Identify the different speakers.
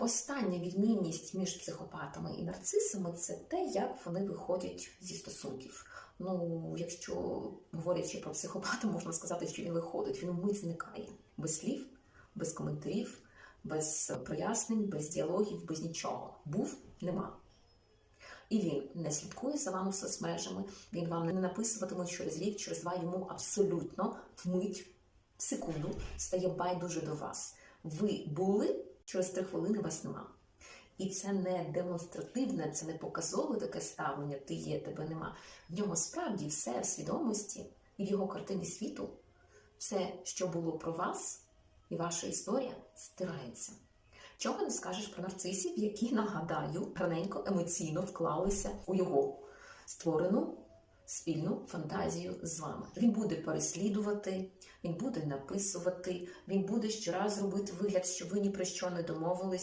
Speaker 1: Остання відмінність між психопатами і нарцисами це те, як вони виходять зі стосунків. Ну, якщо говорячи про психопата, можна сказати, що він виходить, він вмить зникає без слів, без коментарів, без прояснень, без діалогів, без нічого. Був, нема. І він не слідкує за вами соцмережами, він вам не написуватиме через рік, через два йому абсолютно вмить, секунду стає байдуже до вас. Ви були, через три хвилини вас нема. І це не демонстративне, це не показове таке ставлення, ти є, тебе нема. В нього справді все в свідомості і в його картині світу, все, що було про вас і ваша історія, стирається. Чого не скажеш про нарцисів, які, нагадаю, раненько емоційно вклалися у його створену спільну фантазію з вами. Він буде переслідувати, він буде написувати, він буде щораз робити вигляд, що ви ні про що не домовились.